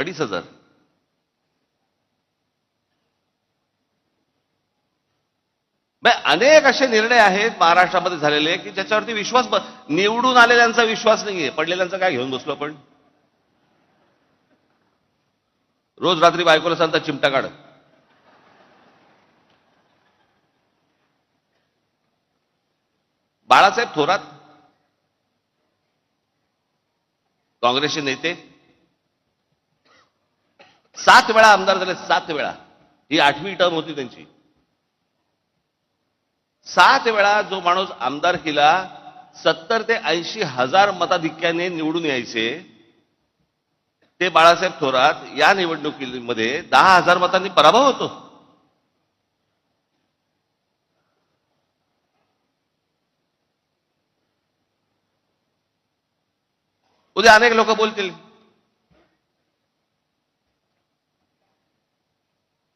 अडीच हजार. अनेक असे निर्णय आहेत महाराष्ट्रामध्ये झालेले की ज्याच्यावरती विश्वास निवडून आलेल्यांचा विश्वास नाहीये. पडलेल्यांचा काय घेऊन बसलो आपण? रोज रात्री बायकोला सांगता चिमटा काढ. बाळासाहेब थोरात काँग्रेसचे नेते सात वेळा आमदार झाले सात वेळा. ही आठवी टर्म होती त्यांची. सात वेळा जो माणूस आमदार केला सत्तर ते ऐंशी हजार मताधिक्याने निवडून यायचे ते बाळासाहेब थोरात या निवडणुकीमध्ये दहा हजार मतांनी पराभव होतो. उद्या अनेक लोक बोलतील.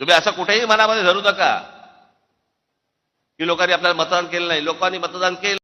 तुम्ही असं कुठेही मनामध्ये धरू नका. की लोकांनी आपल्याला मतदान केलं नाही. लोकांनी मतदान केलं